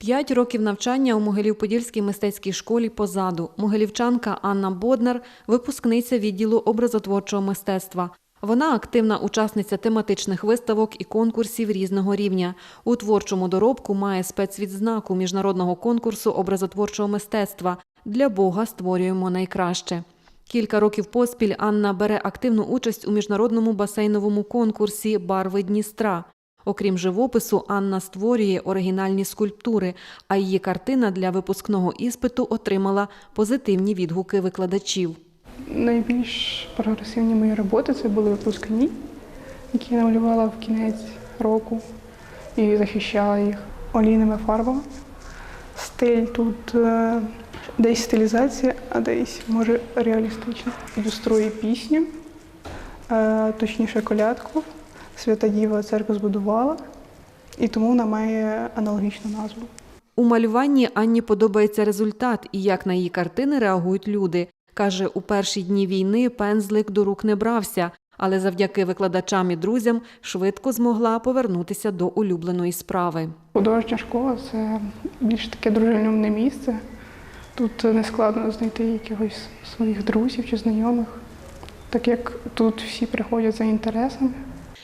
П'ять років навчання у Могилів-Подільській мистецькій школі позаду. Могилівчанка Анна Боднар – випускниця відділу образотворчого мистецтва. Вона активна учасниця тематичних виставок і конкурсів різного рівня. У творчому доробку має спецвідзнаку міжнародного конкурсу образотворчого мистецтва «Для Бога створюємо найкраще». Кілька років поспіль Анна бере активну участь у міжнародному басейновому конкурсі Барви Дністра. Окрім живопису, Анна створює оригінальні скульптури, а її картина для випускного іспиту отримала позитивні відгуки викладачів. Найбільш прогресивні мої роботи це були випускні, які я намалювала в кінець року і захищала їх олійними фарбами. Стиль тут е, десь стилізація, а десь може реалістична. Ілюструю пісню, е, точніше колядку. Свята Діва церкву збудувала, і тому вона має аналогічну назву. У малюванні Анні подобається результат і як на її картини реагують люди. Каже, у перші дні війни пензлик до рук не брався, але завдяки викладачам і друзям швидко змогла повернутися до улюбленої справи. Художня школа це більш таке дружелюбне місце. Тут не складно знайти якихось своїх друзів чи знайомих, так як тут всі приходять за інтересами.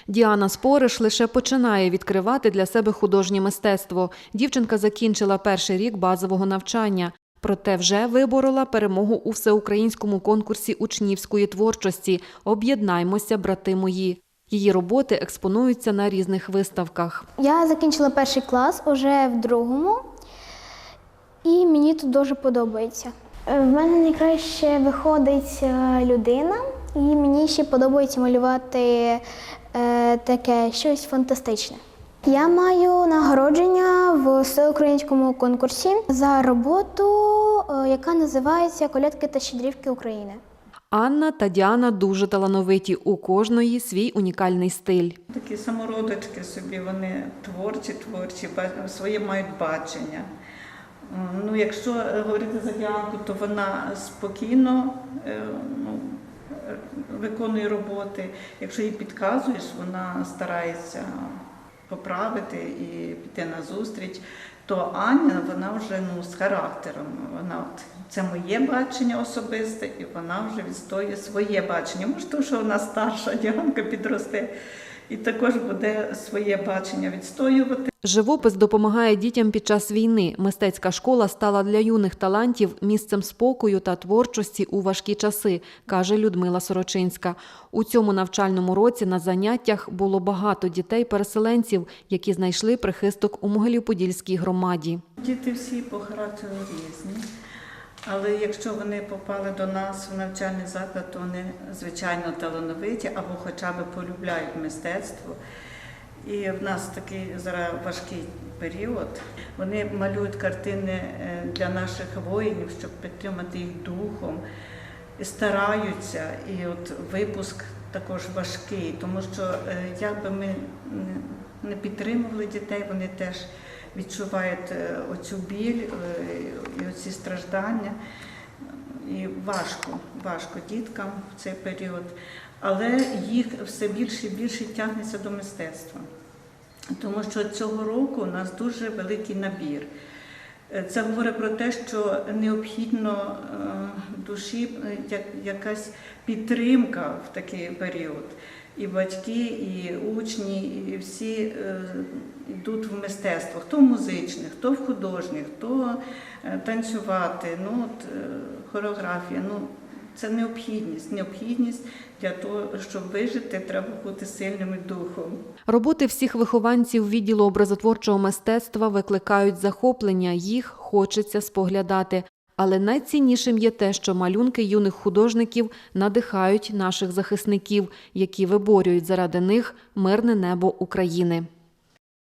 Діана Спориш лише починає відкривати для себе художнє мистецтво. Дівчинка закінчила перший рік базового навчання. Проте вже виборола перемогу у всеукраїнському конкурсі учнівської творчості Об'єднаймося, брати мої. Її роботи експонуються на різних виставках. Я закінчила перший клас уже в другому, і мені тут дуже подобається. Е, В мене найкраще виходить е, людина, і мені ще подобається малювати таке щось фантастичне. Я маю нагородження в всеукраїнському конкурсі за роботу, е, яка називається Колядки та щедрівки України. Анна та Діана дуже талановиті. У кожної свій унікальний стиль. Такі самородочки собі, вони творчі, творчі, своє мають бачення. Ну, якщо е, говорити за Діанку, то вона спокійно е, ну, е, виконує роботи. Якщо їй підказуєш, вона старається поправити і піти на зустріч. То Аня, вона вже ну, з характером. Вона от, це моє бачення особисте, і вона вже відстоює своє бачення. Може, тому що вона старша, Діанка підросте і також буде своє бачення відстоювати. Живопис допомагає дітям під час війни. Мистецька школа стала для юних талантів місцем спокою та творчості у важкі часи, каже Людмила Сорочинська. У цьому навчальному році на заняттях було багато дітей-переселенців, які знайшли прихисток у Могилів-Подільській громаді. Діти всі по характеру різні. Але якщо вони попали до нас в навчальний заклад, то вони звичайно талановиті або хоча б полюбляють мистецтво. І в нас такий зараз важкий період. Вони малюють картини е, для наших воїнів, щоб підтримати їх духом, і стараються. І от випуск також важкий, тому що е, як би ми не- не підтримували дітей, вони теж відчувають е, оцю біль е, і оці страждання. І важко, важко діткам в цей період, але їх все більше і більше тягнеться до мистецтва. Тому що цього року у нас дуже великий набір. Е, Це говорить про те, що необхідно е, душі як- якась підтримка в такий період. І батьки, і учні, і всі е, йдуть в мистецтво, хто музичне, хто в художнє, хто е, танцювати, ну, от, е, хореографія. Ну, це необхідність. Необхідність для того, щоб вижити, треба бути сильним духом. Роботи всіх вихованців відділу образотворчого мистецтва викликають захоплення, їх хочеться споглядати. Але найціннішим є те, що малюнки юних художників надихають наших захисників, які виборюють заради них мирне небо України.